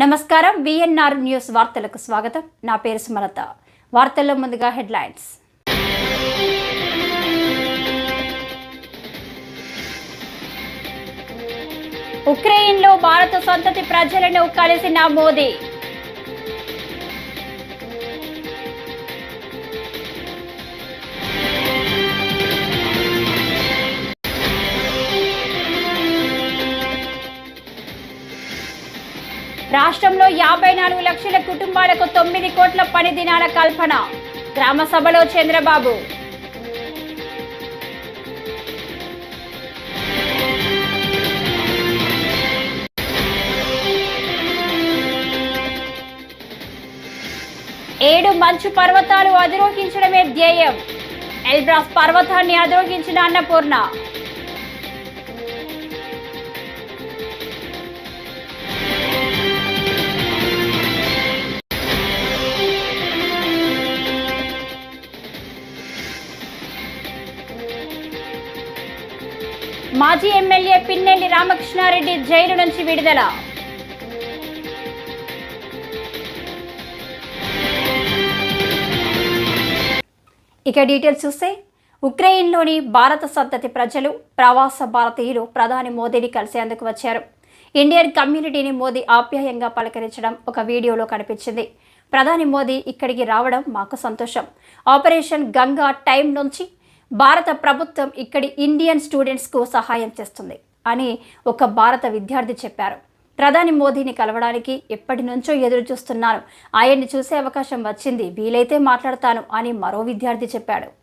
నమస్కారం. VNR news వార్తలకు స్వాగతం. నా పేరు సుమలత. వార్తల్లో ముందుగా హెడ్లైన్స్. ఉక్రెయిన్లో భారత సంతతి ప్రజలను కలిసిన మోదీ. రాష్ట్రంలో యాభై నాలుగు లక్షల కుటుంబాలకు తొమ్మిది కోట్ల పని దినాల కల్పన. గ్రామ సభలో చంద్రబాబు. ఏడు మంచు పర్వతాలు అధిరోహించడమే ధ్యేయం. ఎల్బ్రాస్ పర్వతాన్ని అధిరోహించిన అన్నపూర్ణ. మాజీ ఎమ్మెల్యే పిన్నెల్లి రామకృష్ణారెడ్డి జైలు నుంచి విడుదల. ఇక డీటెయిల్స్ చూస్తే ఉక్రెయిన్లోని భారత సంతతి ప్రజలు ప్రవాస భారతీయులు ప్రధాని మోదీని కలిసేందుకు వచ్చారు. ఇండియన్ కమ్యూనిటీని మోదీ ఆప్యాయంగా పలకరించడం ఒక వీడియోలో కనిపించింది. ప్రధాని మోదీ ఇక్కడికి రావడం మాకు సంతోషం. ఆపరేషన్ గంగా టైం నుంచి భారత ప్రభుత్వం ఇక్కడి ఇండియన్ స్టూడెంట్స్కు సహాయం చేస్తుంది అని ఒక భారత విద్యార్థి చెప్పారు. ప్రధాని మోదీని కలవడానికి ఎప్పటి నుంచో ఎదురు చూస్తున్నాను ఆయన్ని చూసే అవకాశం వచ్చింది. వీలైతే మాట్లాడతాను అని మరో విద్యార్థి చెప్పాడు.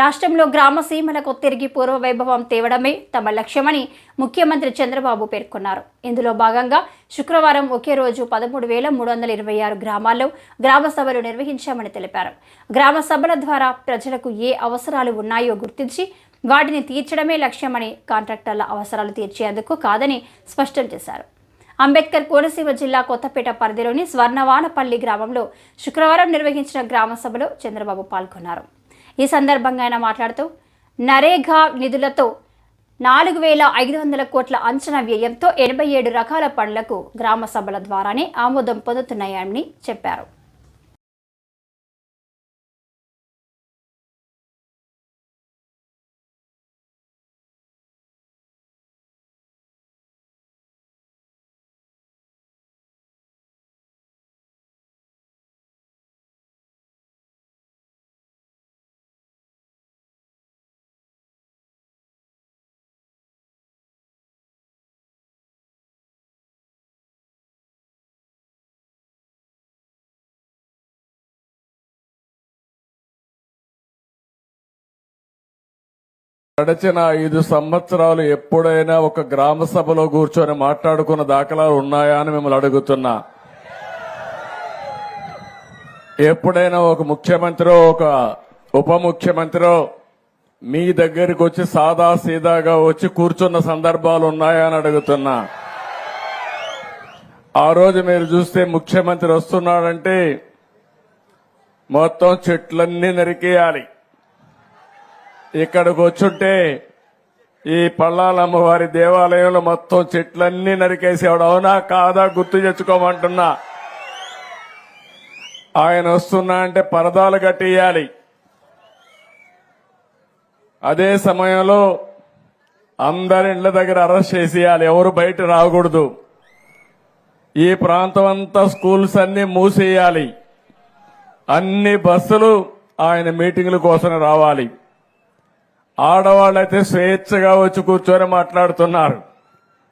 రాష్ట్రంలో గ్రామ సీమలకు తిరిగి పూర్వ వైభవం తేవడమే తమ లక్ష్యమని ముఖ్యమంత్రి చంద్రబాబు పేర్కొన్నారు. ఇందులో భాగంగా శుక్రవారం ఒకే రోజు పదమూడు వేల మూడు వందల ఇరవై ఆరు గ్రామాల్లో గ్రామ సభలు నిర్వహించామని తెలిపారు. గ్రామ సభల ద్వారా ప్రజలకు ఏ అవసరాలు ఉన్నాయో గుర్తించి వాటిని తీర్చడమే లక్ష్యమని కాంట్రాక్టర్ల అవసరాలు తీర్చేందుకు కాదని స్పష్టం చేశారు. అంబేద్కర్ కోనసీమ జిల్లా కొత్తపేట పరిధిలోని స్వర్ణవానపల్లి గ్రామంలో శుక్రవారం నిర్వహించిన గ్రామ సభలో చంద్రబాబు పాల్గొన్నారు. ఈ సందర్భంగా ఆయన మాట్లాడుతూ నరేగా నిధులతో నాలుగు వేల ఐదు వందల కోట్ల అంచనా వ్యయంతో ఎనభై ఏడు రకాల పనులకు గ్రామ సభల ద్వారానే ఆమోదం పొందుతున్నాయని చెప్పారు. గడిచిన ఐదు సంవత్సరాలు ఎప్పుడైనా ఒక గ్రామ సభలో కూర్చొని మాట్లాడుకున్న దాఖలాలు ఉన్నాయా అని మిమ్మల్ని అడుగుతున్నా. ఎప్పుడైనా ఒక ముఖ్యమంత్రి ఒక ఉప ముఖ్యమంత్రి మీ దగ్గరికి వచ్చి సాదా సీదాగా వచ్చి కూర్చున్న సందర్భాలు ఉన్నాయా అని అడుగుతున్నా. ఆ రోజు మీరు చూస్తే ముఖ్యమంత్రి వస్తున్నాడంటే మొత్తం చెట్లన్నీ నరికేయాలి. ఇక్కడికి వచ్చుంటే ఈ పల్లాలమ్మవారి దేవాలయంలో మొత్తం చెట్లన్నీ నరికేసేవాడు. అవునా కాదా గుర్తు తెచ్చుకోమంటున్నా. ఆయన వస్తున్నా అంటే పరదాలు కట్టేయాలి. అదే సమయంలో అందరి ఇళ్ళ దగ్గర అరెస్ట్ చేసేయాలి. ఎవరు బయట రాకూడదు. ఈ ప్రాంతం అంతా స్కూల్స్ అన్ని మూసేయాలి. అన్ని బస్సులు ఆయన మీటింగ్ల కోసం రావాలి. ఆడవాళ్ళైతే స్వేచ్ఛగా వచ్చి కూర్చొని మాట్లాడుతున్నారు.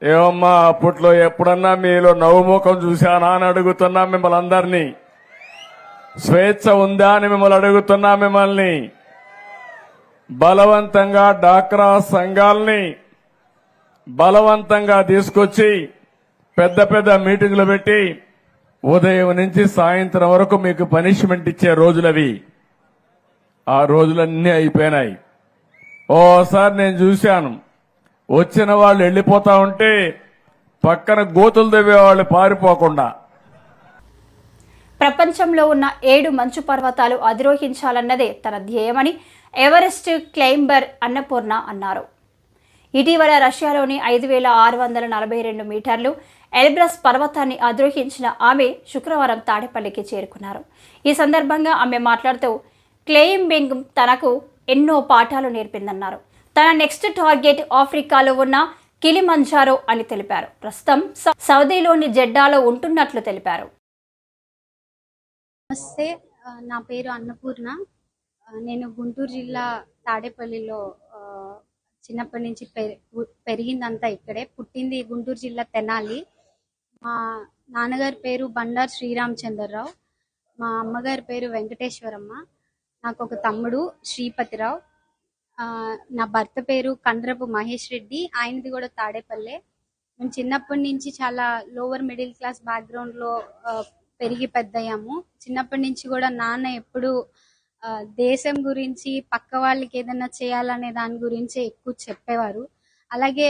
ఏమమ్మా అప్పట్లో ఎప్పుడన్నా మీలో నవ్వుముఖం చూశానా అని అడుగుతున్నా మిమ్మల్ని అందరినీ. స్వేచ్ఛ ఉందా అని మిమ్మల్ని అడుగుతున్నా మిమ్మల్ని. బలవంతంగా డాక్రా సంఘాల్ని బలవంతంగా తీసుకొచ్చి పెద్ద పెద్ద మీటింగులు పెట్టి ఉదయం నుంచి సాయంత్రం వరకు మీకు పనిష్మెంట్ ఇచ్చే రోజులవి. ఆ రోజులన్నీ అయిపోయినాయి. ఓసారి నేను చూశాను. వచ్చిన వాళ్ళు వెళ్ళిపోతా ఉంటే పక్కన గోతులు తవ్వేవాళ్ళు పారిపోకుండా. ప్రపంచంలో ఉన్న ఏడు మంచు పర్వతాలు అధిరోహించాలన్నదే తన ధ్యేయమని ఎవరెస్ట్ క్లైంబర్ అన్నపూర్ణ అన్నారు. ఇటీవల రష్యాలోని ఐదు వేల ఆరు వందల నలభై రెండు మీటర్లు ఎల్బ్రస్ పర్వతాన్ని అధిరోహించిన ఆమె శుక్రవారం తాడేపల్లికి చేరుకున్నారు. ఈ సందర్భంగా ఆమె మాట్లాడుతూ క్లెయింబింగ్ తనకు ఎన్నో పాఠాలు నేర్పిందన్నారు. తన నెక్స్ట్ టార్గెట్ ఆఫ్రికాలో ఉన్న కిలిమంజారో అని తెలిపారు. ప్రస్తుతం సౌదీలోని జెడ్డాలో ఉంటున్నట్లు తెలిపారు. నమస్తే నా పేరు అన్నపూర్ణ. నేను గుంటూరు జిల్లా తాడేపల్లిలో చిన్నప్పటి నుంచి పె- పెరిగిందంతా ఇక్కడే. పుట్టింది గుంటూరు జిల్లా తెనాలి. మా నాన్నగారి పేరు బండారు శ్రీరామచంద్రరావు. మా అమ్మగారి పేరు వెంకటేశ్వరమ్మ. నాకు ఒక తమ్ముడు శ్రీపతిరావు. ఆ, నా భర్త పేరు కండ్రపు మహేష్ రెడ్డి. ఆయనది కూడా తాడేపల్లె. మేము చిన్నప్పటి నుంచి చాలా లోవర్ మిడిల్ క్లాస్ బ్యాక్గ్రౌండ్లో పెరిగి పెద్దయ్యాము. చిన్నప్పటి నుంచి కూడా నాన్న ఎప్పుడు ఆ, దేశం గురించి పక్క వాళ్ళకి ఏదైనా చేయాలనే దాని గురించి ఎక్కువ చెప్పేవారు. అలాగే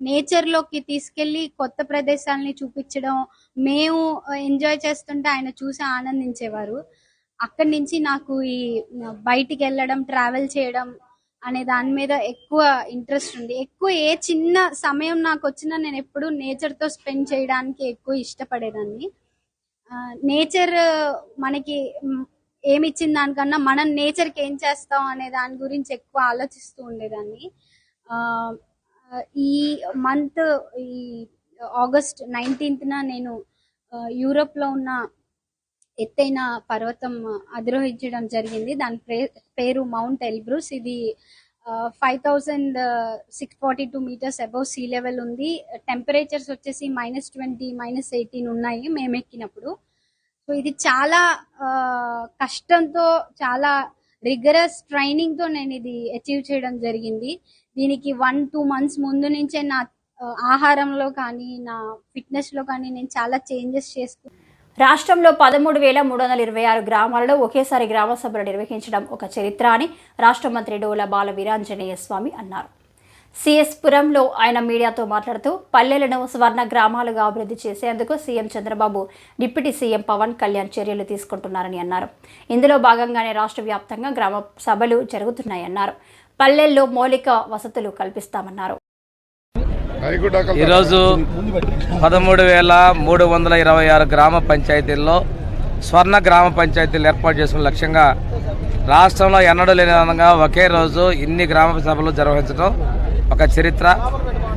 నేచర్లోకి తీసుకెళ్ళి కొత్త ప్రదేశాలని చూపించడం మేము ఎంజాయ్ చేస్తుంటే ఆయన చూసి ఆనందించేవారు. అక్కడి నుంచి నాకు ఈ బయటికి వెళ్ళడం ట్రావెల్ చేయడం అనే దాని మీద ఎక్కువ ఇంట్రెస్ట్ ఉంది. ఎక్కువ ఏ చిన్న సమయం నాకు వచ్చినా నేను ఎప్పుడు నేచర్తో స్పెండ్ చేయడానికి ఎక్కువ ఇష్టపడేదాన్ని. నేచర్ మనకి ఏమి ఇచ్చిన దానికన్నా మనం నేచర్కి ఏం చేస్తాం అనే దాని గురించి ఎక్కువ ఆలోచిస్తూ ఉండేదాన్ని. ఈ మంత్ ఈ ఆగస్ట్ నైన్టీన్త్న నేను యూరోప్లో లో ఉన్న ఎత్తైన పర్వతం అధిరోహించడం జరిగింది. దాని పేరు మౌంట్ ఎల్బ్రూస్ ఇది five thousand six forty two metres above sea level ఉంది. టెంపరేచర్స్ వచ్చేసి మైనస్ ట్వంటీ మైనస్ ఎయిటీన్ ఉన్నాయి మేము ఎక్కినప్పుడు సో ఇది చాలా కష్టంతో చాలా రిగరస్ ట్రైనింగ్తో నేను ఇది అచీవ్ చేయడం జరిగింది. దీనికి వన్ టూ మంత్స్ ముందు నుంచే నా ఆహారంలో కానీ నా ఫిట్నెస్లో కానీ నేను చాలా చేంజెస్ చేసుకున్నాను రాష్ట్రంలో పదమూడు వేల మూడు వందల ఇరవై ఆరు గ్రామాలలో ఒకేసారి గ్రామ సభలు నిర్వహించడం ఒక చరిత్ర అని రాష్ట్ర మంత్రి డోల బాల వీరాంజనేయ స్వామి అన్నారు. సిఎస్పురంలో ఆయన మీడియాతో మాట్లాడుతూ పల్లెలను స్వర్ణ గ్రామాలుగా అభివృద్ధి చేసేందుకు CM Chandrababu deputy CM Pawan Kalyan చర్యలు తీసుకుంటున్నారని అన్నారు. ఇందులో భాగంగానే రాష్ట్ర వ్యాప్తంగా గ్రామ సభలు జరుగుతున్నాయన్నారు. పల్లెల్లో మౌలిక వసతులు కల్పిస్తామన్నారు. ఈరోజు పదమూడు వేల మూడు వందల ఇరవై ఆరు గ్రామ పంచాయతీల్లో స్వర్ణ గ్రామ పంచాయతీలు ఏర్పాటు చేసుకున్న లక్ష్యంగా రాష్ట్రంలో ఎన్నడూ లేని విధంగా ఒకే రోజు ఇన్ని గ్రామ సభలు నిర్వహించడం ఒక చరిత్ర.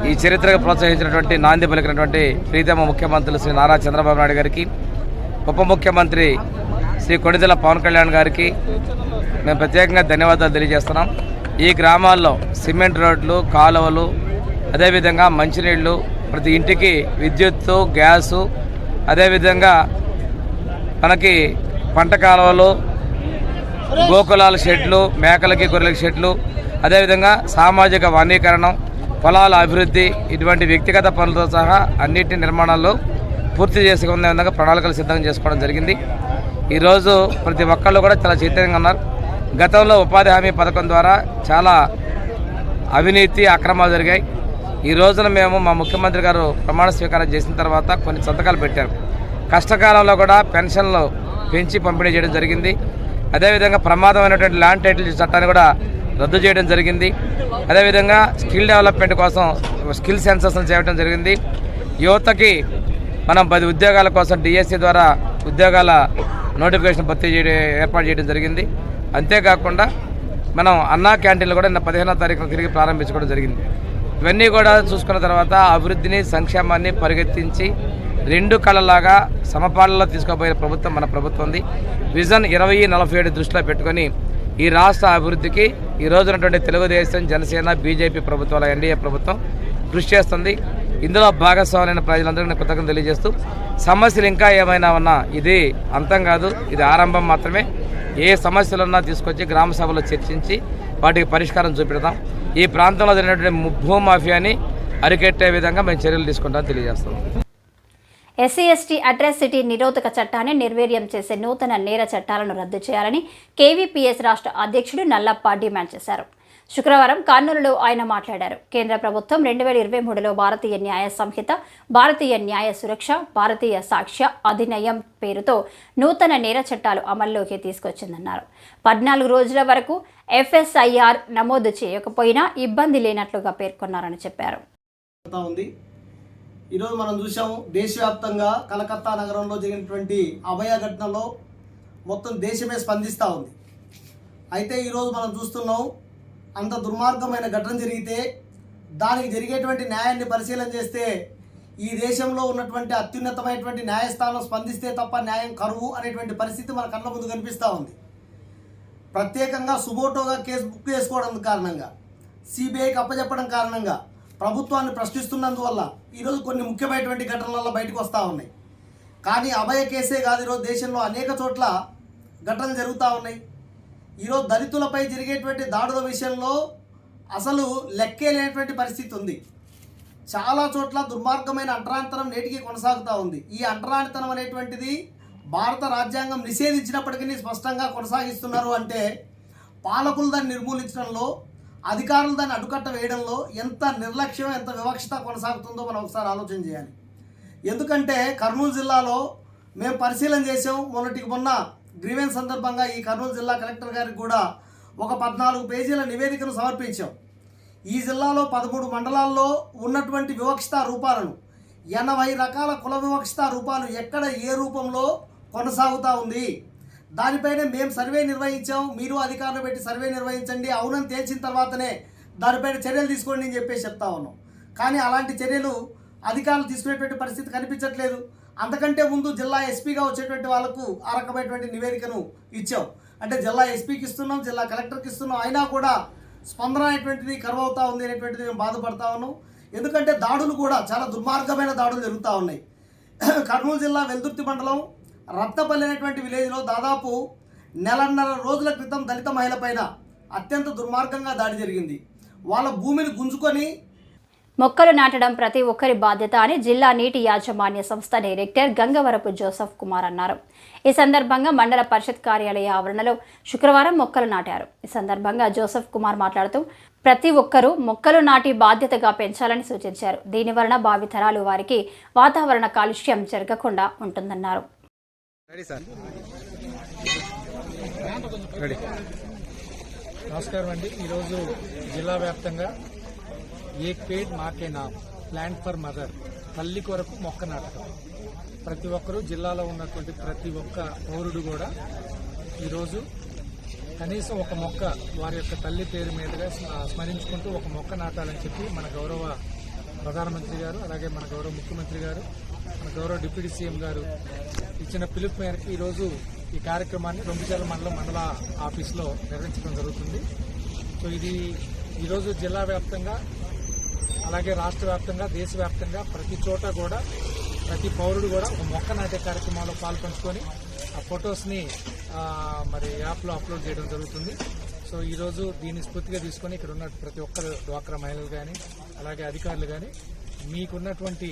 ఈ చరిత్రకు ప్రోత్సహించినటువంటి నాంది పలికినటువంటి ప్రీతమ ముఖ్యమంత్రులు శ్రీ నారా చంద్రబాబు నాయుడు గారికి ఉప ముఖ్యమంత్రి శ్రీ కొణిదెల పవన్ కళ్యాణ్ గారికి మేము ప్రత్యేకంగా ధన్యవాదాలు తెలియజేస్తున్నాం. ఈ గ్రామాల్లో సిమెంట్ రోడ్లు కాలువలు అదేవిధంగా మంచినీళ్ళు ప్రతి ఇంటికి విద్యుత్తు గ్యాసు అదేవిధంగా మనకి పంట కాలువలు గోకులాల షెడ్లు మేకలకి గొర్రెలకి షెడ్లు అదేవిధంగా సామాజిక వనీకరణం పొలాల అభివృద్ధి ఇటువంటి వ్యక్తిగత పనులతో సహా అన్నిటి నిర్మాణాలు పూర్తి చేసుకునే విధంగా ప్రణాళికలు సిద్ధం చేసుకోవడం జరిగింది. ఈరోజు ప్రతి ఒక్కళ్ళు కూడా చాలా చైతన్యంగా ఉన్నారు. గతంలో ఉపాధి హామీ పథకం ద్వారా చాలా అవినీతి అక్రమాలు జరిగాయి. ఈ రోజున మేము మా ముఖ్యమంత్రి గారు ప్రమాణ స్వీకారం చేసిన తర్వాత కొన్ని సంతకాలు పెట్టారు. కష్టకాలంలో కూడా పెన్షన్లు పెంచి పంపిణీ చేయడం జరిగింది. అదేవిధంగా ప్రమాదమైనటువంటి ల్యాండ్ టైటిల్ చట్టాన్ని కూడా రద్దు చేయడం జరిగింది. అదేవిధంగా స్కిల్ డెవలప్మెంట్ కోసం స్కిల్ సెన్సస్ను చేయడం జరిగింది. యువతకి మనం పది ఉద్యోగాల కోసం డిఎస్సి ద్వారా ఉద్యోగాల నోటిఫికేషన్ భర్తీ చేయడం ఏర్పాటు చేయడం జరిగింది. అంతేకాకుండా మనం అన్నా క్యాంటీన్లు కూడా నిన్న పదిహేనో తారీఖున తిరిగి ప్రారంభించుకోవడం జరిగింది. ఇవన్నీ కూడా చూసుకున్న తర్వాత అభివృద్ధిని సంక్షేమాన్ని పరిగెత్తించి రెండు కళలాగా సమపాలనలో తీసుకుపోయే ప్రభుత్వం మన ప్రభుత్వం ఉంది. విజన్ ఇరవై నలభై ఏడు దృష్టిలో పెట్టుకొని ఈ రాష్ట్ర అభివృద్ధికి ఈ రోజునటువంటి తెలుగుదేశం జనసేన బీజేపీ ప్రభుత్వాల ఎన్డీఏ ప్రభుత్వం కృషి చేస్తుంది. ఇందులో భాగస్వామైన ప్రజలందరికీ నేను కృతజ్ఞత తెలియజేస్తూ సమస్యలు ఇంకా ఏమైనా ఉన్నా ఇది అంతం కాదు ఇది ఆరంభం మాత్రమే. ఏ సమస్యలున్నా తీసుకొచ్చి గ్రామ సభలో చర్చించి వాటికి పరిష్కారం చూపెడతాం ఈ ప్రాంతంలో జరిగినటువంటి భూమాఫియాని అరికెట్టే విధంగా మేము చర్యలు తీసుకుంటామని తెలియజేస్తాం ఎస్సీ ఎస్టీ అట్రాసిటీ నిరోధక చట్టాన్ని నిర్వీర్యం చేసే నూతన నేర చట్టాలను రద్దు చేయాలని కేవీపీఎస్ రాష్ట్ర అధ్యక్షుడు నల్లప్ప డిమాండ్ చేశారు. శుక్రవారం కర్నూలులో ఆయన మాట్లాడారు. కేంద్ర ప్రభుత్వం రెండు వేల ఇరవై మూడులో భారతీయ న్యాయ సంహిత భారతీయ న్యాయ సురక్ష భారతీయ సాక్ష్య అధినయం పేరుతో నూతన నేర చట్టాలు అమల్లోకి తీసుకొచ్చిందన్నారు. పద్నాలుగు రోజుల వరకు ఎఫ్ఎస్ఐఆర్ నమోదు చేయకపోయినా ఇబ్బంది లేనట్లుగా పేర్కొన్నారని చెప్పారు. ఉంది. ఈరోజు మనం చూసాము దేశవ్యాప్తంగా కలకత్తా నగరంలో జరిగినటువంటి అభయ ఘటనలో మొత్తం దేశమే స్పందిస్తూ ఉంది. అయితే ఈరోజు మనం చూస్తున్నాం అంత దుర్మార్గమైన ఘటన జరిగితే దానికి జరిగేటువంటి న్యాయాన్ని పరిశీలన చేస్తే ఈ దేశంలో ఉన్నటువంటి అత్యున్నతమైనటువంటి న్యాయస్థానం స్పందిస్తే తప్ప న్యాయం కరువు అనేటువంటి పరిస్థితి మన కళ్ళ ముందు కనిపిస్తూ ఉంది. ప్రత్యేకంగా సుబోటోగా కేసు బుక్ చేసుకోవడం కారణంగా సిబిఐకి అప్పచెప్పడం కారణంగా ప్రభుత్వాన్ని ప్రశ్నిస్తున్నందువల్ల ఈరోజు కొన్ని ముఖ్యమైనటువంటి ఘటనలలో బయటకు వస్తూ ఉన్నాయి. కానీ అభయ కేసే కాదు ఈరోజు దేశంలో అనేక చోట్ల ఘటనలు జరుగుతూ ఉన్నాయి. ఈరోజు దళితులపై జరిగేటువంటి దాడుల విషయంలో అసలు లెక్కే లేనటువంటి పరిస్థితి ఉంది. చాలా చోట్ల దుర్మార్గమైన అంటరాంతరం నేటికి కొనసాగుతూ ఉంది. ఈ అంటరానితనం అనేటువంటిది భారత రాజ్యాంగం నిషేధించినప్పటికీ స్పష్టంగా కొనసాగిస్తున్నారు అంటే పాలకులు దాన్ని నిర్మూలించడంలో అధికారులు దాన్ని అడ్డుకట్ట వేయడంలో ఎంత నిర్లక్ష్యం ఎంత వివక్షత కొనసాగుతుందో మనం ఒకసారి ఆలోచన చేయాలి. ఎందుకంటే కర్నూలు జిల్లాలో మేము పరిశీలన చేసాం మొన్నటికి మొన్న గ్రీవెన్స్ సందర్భంగా ఈ కర్నూలు జిల్లా కలెక్టర్ గారికి కూడా ఒక పద్నాలుగు పేజీల నివేదికను సమర్పించాం. ఈ జిల్లాలో పదమూడు మండలాల్లో ఉన్నటువంటి వివక్షత రూపాలను ఎనభై రకాల కుల వివక్షత రూపాలు ఎక్కడ ఏ రూపంలో కొనసాగుతూ ఉంది? దానిపైనే మేము సర్వే నిర్వహించాం. మీరు అధికారులు పెట్టి సర్వే నిర్వహించండి. అవునని తేల్చిన తర్వాతనే దానిపైన చర్యలు తీసుకోండి అని చెప్పేసి చెప్తా ఉన్నాం. కానీ అలాంటి చర్యలు అధికారులు తీసుకునేటువంటి పరిస్థితి కనిపించట్లేదు. అంతకంటే ముందు జిల్లా ఎస్పీగా వచ్చేటువంటి వాళ్ళకు ఆ రకమైనటువంటి నివేదికను ఇచ్చాం. అంటే జిల్లా ఎస్పీకి ఇస్తున్నాం జిల్లా కలెక్టర్కి ఇస్తున్నాం. అయినా కూడా స్పందన అనేటువంటిది కరువు అవుతా ఉంది అనేటువంటిది మేము బాధపడతా ఉన్నాం. ఎందుకంటే దాడులు కూడా చాలా దుర్మార్గమైన దాడులు జరుగుతూ ఉన్నాయి. కర్నూలు జిల్లా వెల్దుర్తి మండలం రత్నపల్లి అనేటువంటి విలేజ్లో దాదాపు నెలన్నర రోజుల క్రితం దళిత మహిళ పైన అత్యంత దుర్మార్గంగా దాడి జరిగింది. వాళ్ళ భూమిని గుంజుకొని మొక్కలు నాటడం ప్రతి ఒక్కరి బాధ్యత అని జిల్లా నీటి యాజమాన్య సంస్థ డైరెక్టర్ గంగవరపు జోసఫ్ కుమార్ అన్నారు. ఈ సందర్భంగా మండల పరిషత్ కార్యాలయ ఆవరణలో శుక్రవారం మొక్కలు నాటారు. ఈ సందర్భంగా జోసఫ్ కుమార్ మాట్లాడుతూ ప్రతి ఒక్కరూ మొక్కలు నాటి బాధ్యతగా పెంచాలని సూచించారు. దీని వలన భావితరాలు వారికి వాతావరణ కాలుష్యం జరగకుండా ఉంటుందన్నారు. నమస్కారం అండి. ఈరోజు జిల్లా వ్యాప్తంగా ఏక్ పేడ్ మాకే నా ప్లాంట్ ఫర్ మదర్ తల్లి కొరకు మొక్క నాటకం. ప్రతి ఒక్కరూ జిల్లాలో ఉన్నటువంటి ప్రతి ఒక్క పౌరుడు కూడా ఈరోజు కనీసం ఒక మొక్క వారి యొక్క తల్లి పేరు మీదుగా స్మ- స్మరించుకుంటూ ఒక మొక్క నాటాలని చెప్పి మన గౌరవ ప్రధానమంత్రి గారు అలాగే మన గౌరవ ముఖ్యమంత్రి గారు మన గౌరవ డిప్యూటీ సీఎం గారు ఇచ్చిన పిలుపు మేరకు ఈరోజు ఈ కార్యక్రమాన్ని రెండుచేల మండలం మండల ఆఫీస్లో నిర్వహించడం జరుగుతుంది. సో ఇది ఈరోజు జిల్లా వ్యాప్తంగా అలాగే రాష్ట్ర వ్యాప్తంగా దేశవ్యాప్తంగా ప్రతి చోట కూడా ప్రతి పౌరుడు కూడా ఒక మొక్క నాటే కార్యక్రమంలో పాల్పంచుకొని ఆ ఫొటోస్ని మరి యాప్లో అప్లోడ్ చేయడం జరుగుతుంది. సో ఈరోజు దీన్ని స్ఫూర్తిగా తీసుకొని ఇక్కడ ఉన్న ప్రతి ఒక్కరు డ్వాక్రా మహిళలు కానీ అలాగే అధికారులు కానీ మీకున్నటువంటి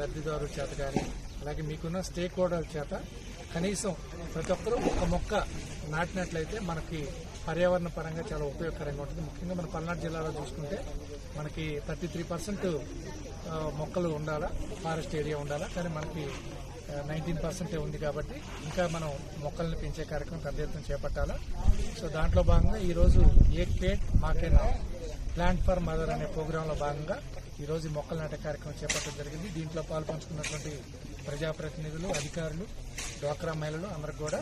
లబ్ధిదారుల చేత కానీ అలాగే మీకున్న స్టేక్ హోల్డర్ చేత కనీసం ప్రతి ఒక్కరూ ఒక మొక్క నాటినట్లయితే మనకి పర్యావరణ పరంగా చాలా ఉపయోగకరంగా ఉంటుంది. ముఖ్యంగా మన పల్నాడు జిల్లాలో చూసుకుంటే మనకి థర్టీ త్రీ పర్సెంట్ మొక్కలు ఉండాలా ఫారెస్ట్ ఏరియా ఉండాలా కానీ మనకి నైన్టీన్ పర్సెంటే ఉంది కాబట్టి ఇంకా మనం మొక్కల్ని పెంచే కార్యక్రమం పెద్ద ఎత్తున చేపట్టాలా. సో దాంట్లో భాగంగా ఈరోజు Ek Ped Maa Ke Naam plant for mother అనే ప్రోగ్రాంలో భాగంగా ఈరోజు మొక్కలు నాటే కార్యక్రమం చేపట్టడం జరిగింది. దీంట్లో పాల్పంచుకున్నటువంటి ప్రజాప్రతినిధులు అధికారులు డ్వాక్రా మహిళలు అందరికి కూడా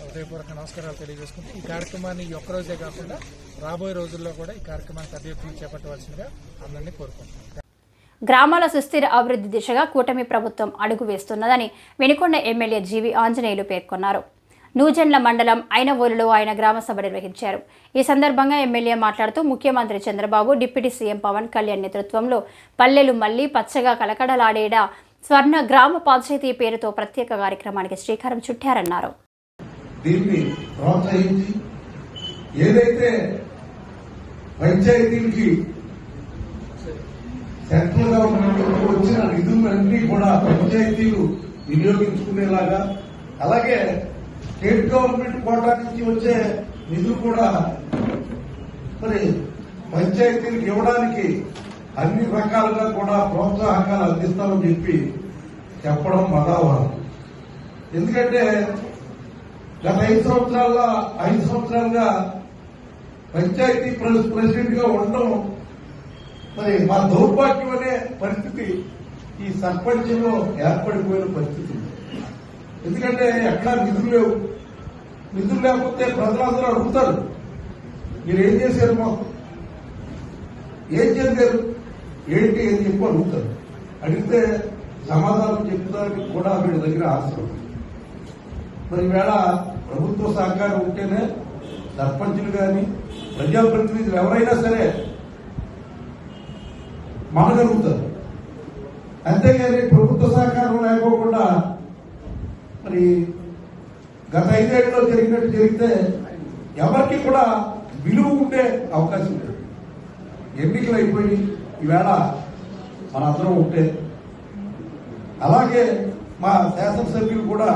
హృదయపూర్వక నమస్కారాలు తెలియజేసుకుంటూ ఈ కార్యక్రమాన్ని ఒక్కరోజే కాకుండా రాబోయే రోజుల్లో కూడా ఈ కార్యక్రమాన్ని పెద్ద ఎత్తున చేపట్టవలసిందిగా అందరినీ కోరుకుంటున్నాను గ్రామాల సుస్థిర అభివృద్ధి దిశగా కూటమి ప్రభుత్వం అడుగు వేస్తున్నదని వెనుకొండ ఎమ్మెల్యే జీవి ఆంజనేయులు పేర్కొన్నారు. నూజెండ్ల మండలం ఐనవోలులో ఆయన గ్రామ సభ నిర్వహించారు. ఈ సందర్భంగా ఎమ్మెల్యే మాట్లాడుతూ ముఖ్యమంత్రి చంద్రబాబు డిప్యూటీ సీఎం పవన్ కళ్యాణ్ నేతృత్వంలో పల్లెలు మళ్ళీ పచ్చగా కలకడలాడేడా స్వర్ణ గ్రామ పంచాయతీ పేరుతో ప్రత్యేక కార్యక్రమానికి శ్రీకారం చుట్టారన్నారు. దీన్ని ప్రోత్సహించి ఏదైతే పంచాయతీలకి సెంట్రల్ గవర్నమెంట్ వచ్చిన నిధులన్నీ కూడా పంచాయతీలు వినియోగించుకునేలాగా అలాగే స్టేట్ గవర్నమెంట్ కోటా నుంచి వచ్చే నిధులు కూడా మరి పంచాయతీలకు ఇవ్వడానికి అన్ని రకాలుగా కూడా ప్రోత్సాహకాలు అందిస్తామని చెప్పి చెప్పడం మదావాదం ఎందుకంటే గత ఐదు సంవత్సరాల్లో ఐదు సంవత్సరాలుగా పంచాయతీ ప్రెసిడెంట్గా ఉండడం మరి మా దౌర్భాగ్యం అనే పరిస్థితి ఈ సర్పంచ్లో ఏర్పడిపోయిన పరిస్థితి. ఎందుకంటే ఎక్కడా నిధులు లేవు. నిధులు లేకపోతే ప్రజలందరూ అడుగుతారు మీరు ఏం చేశారు మాకు? ఏం చేశారు ఏంటి అని చెప్పి అడుగుతారు. అడిగితే సమాధానం చెప్తానికి కూడా వీడి దగ్గర అవసరం మరి ఈవేళ ప్రభుత్వ సహకారం ఉంటేనే సర్పంచులు కానీ ప్రజాప్రతినిధులు ఎవరైనా సరే మనగలుగుతారు. అంతేగాని ప్రభుత్వ సహకారం లేకోకుండా మరి గత ఐదేళ్ళలో జరిగినట్టు జరిగితే ఎవరికి కూడా విలువ ఉండే అవకాశం లేదు. ఎన్నికలు అయిపోయి ఈవేళ మనందరం ఉంటే అలాగే మా శాసనసభ్యులు కూడా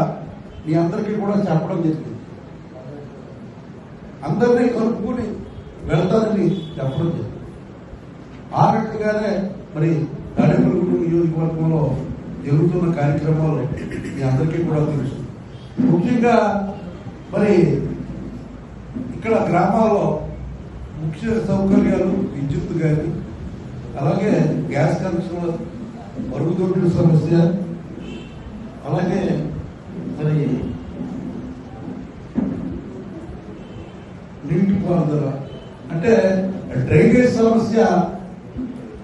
మీ అందరికీ కూడా చెప్పడం జరిగింది. అందరినీ కలుపుకుని వెళ్తారని చెప్పడం జరిగింది. ఆ రకంగానే మరి తాడేపల్లిగూడెం నియోజకవర్గంలో జరుగుతున్న కార్యక్రమాలు మీ అందరికీ కూడా తెలుసు. ముఖ్యంగా మరి ఇక్కడ గ్రామాల్లో ముఖ్య సౌకర్యాలు విద్యుత్ కానీ అలాగే గ్యాస్ కనెక్షన్ మరుగుదొడ్ల సమస్య. అలాగే మరి నీటిపారుదల అంటే డ్రైనేజ్ సమస్య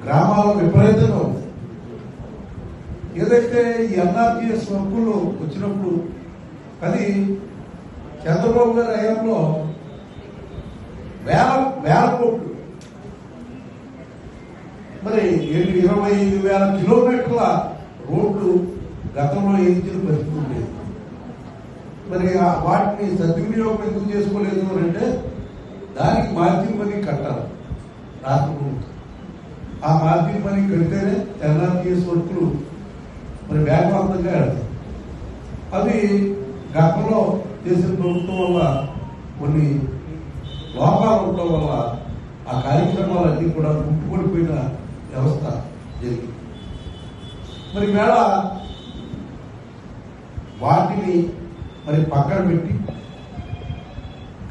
గ్రామాల్లో విపరీతంగా ఉంది. ఏదైతే ఈ ఎన్ఆర్జీఎస్ వర్కులు వచ్చినప్పుడు అది చంద్రబాబు గారి హయాంలో వేల వేల కోట్లు మరి ఇరవై ఐదు వేల కిలోమీటర్ల రోడ్లు గతంలో వేయించిన పరిస్థితి ఉండేది మరి ఆ వాటిని సద్వినియోగం ఎందుకు చేసుకోలేదు అని అంటే దానికి మార్జిన్ మనీ కట్టాలి. రాష్ట్ర ప్రభుత్వం ఆ మార్జిన్ మనీ కడితేనే ఎన్ఆర్టీఎస్ వర్కులు మరి వేగవంతంగా వెళ్తాయి అవి గతంలో చేసిన ప్రభుత్వం వల్ల కొన్ని లోపాలు ఉండటం వల్ల ఆ కార్యక్రమాలన్నీ కూడా గుట్టుపడిపోయిన వ్యవస్థ జరిగింది. మరి వేళ వాటిని మరి పక్కన పెట్టి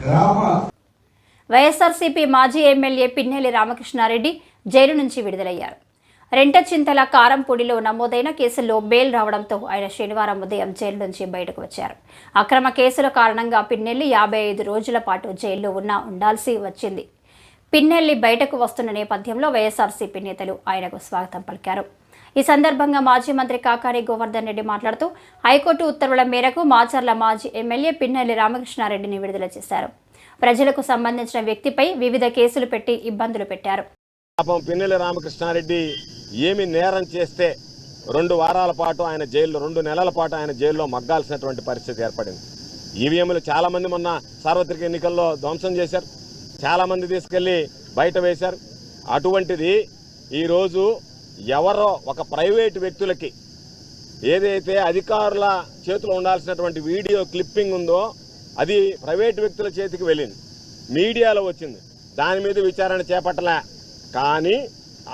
గ్రామ వైఎస్ఆర్సీపీ మాజీ ఎమ్మెల్యే పిన్నెల్లి రామకృష్ణారెడ్డి జైలు నుంచి విడుదలయ్యారు. రెంటచింతల కారంపూడిలో నమోదైన కేసుల్లో బెయిల్ రావడంతో ఆయన శనివారం ఉదయం జైలు నుంచి బయటకు వచ్చారు. అక్రమ కేసుల కారణంగా పిన్నెల్లి యాభై ఐదు రోజుల పాటు జైల్లో ఉన్నా ఉండాల్సి వచ్చింది. పిన్నెల్లి బయటకు వస్తున్న నేపథ్యంలో వైఎస్ఆర్సీపీ నేతలు ఆయనకు స్వాగతం పలికారు. ఈ సందర్భంగా మాజీ మంత్రి కాకాని గోవర్ధన్ రెడ్డి మాట్లాడుతూ హైకోర్టు ఉత్తర్వుల మేరకు మాచర్ల మాజీ ఎమ్మెల్యే పిన్నెల్లి రామకృష్ణారెడ్డిని విడుదల చేశారు. ప్రజలకు సంబంధించిన వ్యక్తిపై వివిధ కేసులు పెట్టి ఇబ్బందులు పెట్టారు. పాపం పిన్నెల్లి రామకృష్ణారెడ్డి ఏమి నేరం చేస్తే రెండు వారాల పాటు ఆయన జైల్లో రెండు నెలల పాటు ఆయన జైల్లో మగ్గాల్సినటువంటి పరిస్థితి ఏర్పడింది. ఈవీఎంలు చాలా మంది మొన్న సార్వత్రిక ఎన్నికల్లో ధ్వంసం చేశారు. చాలామంది తీసుకెళ్ళి బయట వేశారు. అటువంటిది ఈరోజు ఎవరో ఒక ప్రైవేటు వ్యక్తులకి ఏదైతే అధికారుల చేతిలో ఉండాల్సినటువంటి వీడియో క్లిప్పింగ్ ఉందో అది ప్రైవేట్ వ్యక్తుల చేతికి వెళ్ళింది. మీడియాలో వచ్చింది. దాని మీద విచారణ చేపట్టలే. కానీ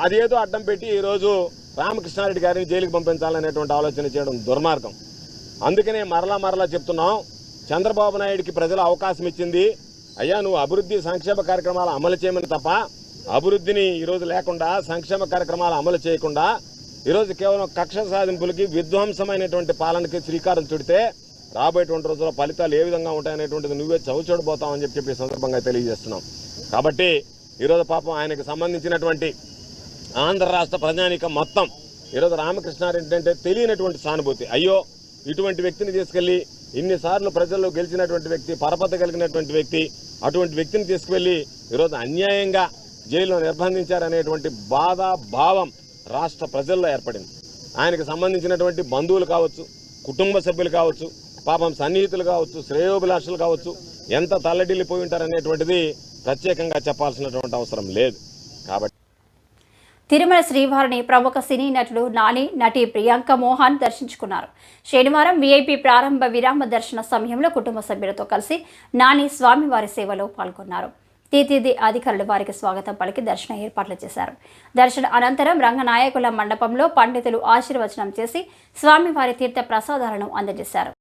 అదేదో అడ్డం పెట్టి ఈరోజు రామకృష్ణారెడ్డి గారిని జైలుకి పంపించాలనేటువంటి ఆలోచన చేయడం దుర్మార్గం. అందుకనే మరలా మరలా చెప్తున్నాం. చంద్రబాబు నాయుడికి ప్రజలు అవకాశం ఇచ్చింది అయ్యా నువ్వు అభివృద్ధి సంక్షేమ కార్యక్రమాలు అమలు చేయమని తప్ప అభివృద్ధిని ఈరోజు లేకుండా సంక్షేమ కార్యక్రమాలు అమలు చేయకుండా ఈరోజు కేవలం కక్ష సాధింపులకి విధ్వంసమైనటువంటి పాలనకి శ్రీకారం చుడితే రాబోయేటువంటి రోజుల్లో ఫలితాలు ఏ విధంగా ఉంటాయనేటువంటిది నువ్వే చవిచూడబోతావని చెప్పి చెప్పి సందర్భంగా తెలియజేస్తున్నాం. కాబట్టి ఈరోజు పాపం ఆయనకు సంబంధించినటువంటి ఆంధ్ర రాష్ట్ర ప్రజానీకం మొత్తం ఈరోజు రామకృష్ణారెడ్డి అంటే తెలియనటువంటి సానుభూతి. అయ్యో ఇటువంటి వ్యక్తిని తీసుకెళ్ళి ఇన్నిసార్లు ప్రజల్లో గెలిచినటువంటి వ్యక్తి పరపత కలిగినటువంటి వ్యక్తి అటువంటి వ్యక్తిని తీసుకువెళ్ళి ఈరోజు అన్యాయంగా జైల్లో నిర్బంధించారనేటువంటి బాధ భావం రాష్ట్ర ప్రజల్లో ఏర్పడింది. ఆయనకు సంబంధించినటువంటి బంధువులు కావచ్చు కుటుంబ సభ్యులు కావచ్చు పాపం సన్నిహితులు కావచ్చు శ్రేయోభిలాషులు కావచ్చు ఎంత తల్లడిల్లిపోయి ఉంటారనేటువంటిది ప్రత్యేకంగా చెప్పాల్సినటువంటి అవసరం లేదు. కాబట్టి తిరుమల శ్రీవారిని ప్రముఖ సినీ నటుడు నాని నటి ప్రియాంక మోహన్ దర్శించుకున్నారు. శనివారం వీఐపీ ప్రారంభ విరామ దర్శన సమయంలో కుటుంబ సభ్యులతో కలిసి నాని స్వామివారి సేవలో పాల్గొన్నారు. తీతిది అధికారులు వారికి స్వాగతం పలికి దర్శన ఏర్పాట్లు చేశారు. దర్శన అనంతరం రంగనాయకుల మండపంలో పండితులు ఆశీర్వచనం చేసి స్వామివారి తీర్థ ప్రసాదాలను అందజేశారు.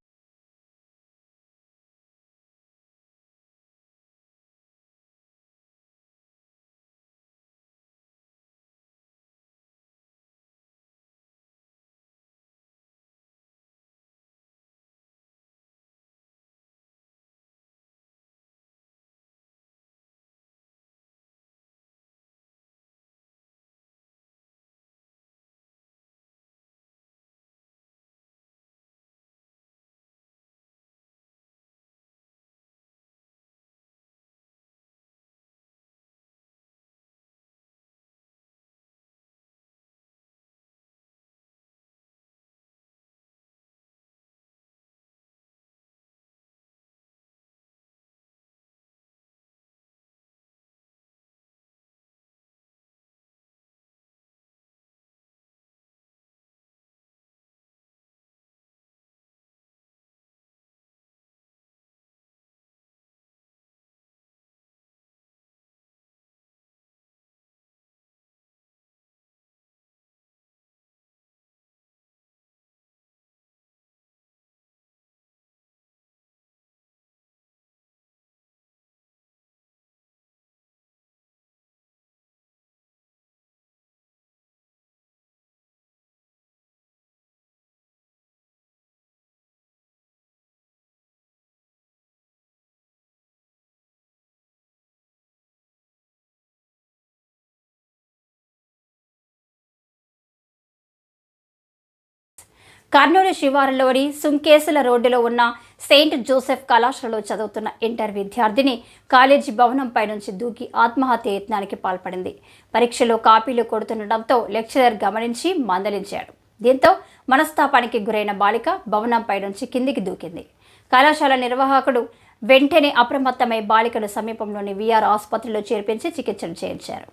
కర్నూలు శివారులోని సుంకేసుల రోడ్డులో ఉన్న సెయింట్ జోసెఫ్ కళాశాలలో చదువుతున్న ఇంటర్ విద్యార్థిని కాలేజీ భవనంపై నుంచి దూకి ఆత్మహత్య యత్నానికి పాల్పడింది. పరీక్షలో కాపీలు కొడుతుండటంతో లెక్చరర్ గమనించి మందలించాడు. దీంతో మనస్తాపానికి గురైన బాలిక భవనంపై నుంచి కిందికి దూకింది. కళాశాల నిర్వాహకుడు వెంటనే అప్రమత్తమై బాలికను సమీపంలోని విఆర్ ఆసుపత్రిలో చేర్పించి చికిత్సలు చేయించారు.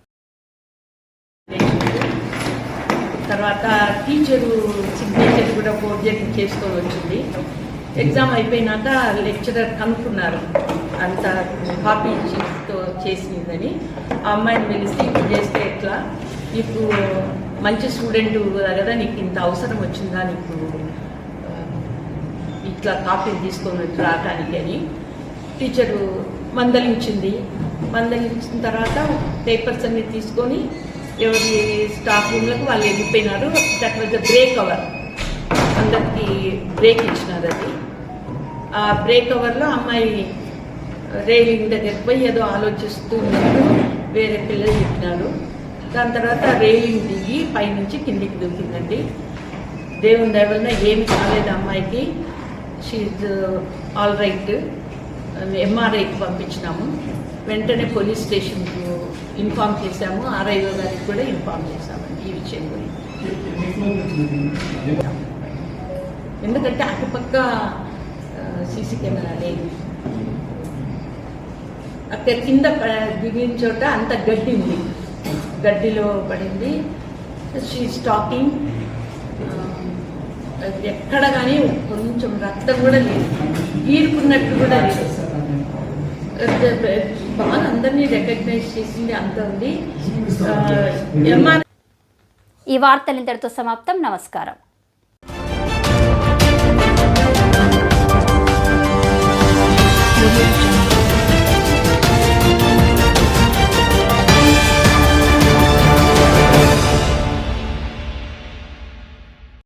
తర్వాత టీచరు సిగ్నేచర్ కూడా ఫోర్జరీ చేసుకొని వచ్చింది. ఎగ్జామ్ అయిపోయినాక లెక్చరర్ కనుక్కున్నారు. అంత కాపీ తో చేసిందని. ఆ అమ్మాయిని పిలిస్తే ఇప్పుడు చేస్తే ఎట్లా? నీకు మంచి స్టూడెంట్ కదా నీకు ఇంత అవసరం వచ్చిందా? నీకు ఇట్లా కాపీ తీసుకొని రావటానికి అని టీచరు మందలించింది. మందలించిన తర్వాత పేపర్స్ అన్ని తీసుకొని ఎవరి స్టాఫ్ రూమ్లకు వాళ్ళు వెళ్ళిపోయినారు. That was a break hour అందరికి బ్రేక్ ఇచ్చినారు అది. ఆ బ్రేక్ అవర్లో అమ్మాయి రైలింగ్ దగ్గరికి పోయి ఏదో ఆలోచిస్తూ ఉన్నాడు. వేరే పిల్లలు చెప్పినారు దాని తర్వాత రైలింగ్ దిగి పైనుంచి కిందికి దూకిందండి. దేవుని దయవలన ఏమి కాలేదు అమ్మాయికి. షీజ్ ఆల్ రైట్ ఎంఆర్ఐకి పంపించినాము. వెంటనే పోలీస్ స్టేషన్కు ఇన్ఫామ్ చేశాము ఆర్ఐఓ గారికి కూడా ఇన్ఫామ్ చేశామండి ఈ విషయం గురించి. ఎందుకంటే అటుపక్క సీసీ కెమెరా లేదు. అక్కడ కింద ప- దిగిన చోట అంత గడ్డి ఉంది. గడ్డిలో పడింది. షీ స్టాకింగ్ ఎక్కడ కానీ కొంచెం రక్తం కూడా లేదు. గీరుకున్నట్టు కూడా లేదు. బాగా అందరినీ రికగ్నైజ్ చేసింది అంత ఉంది. ఈ వార్తలు ఇంతటితో సమాప్తం. నమస్కారం. Audio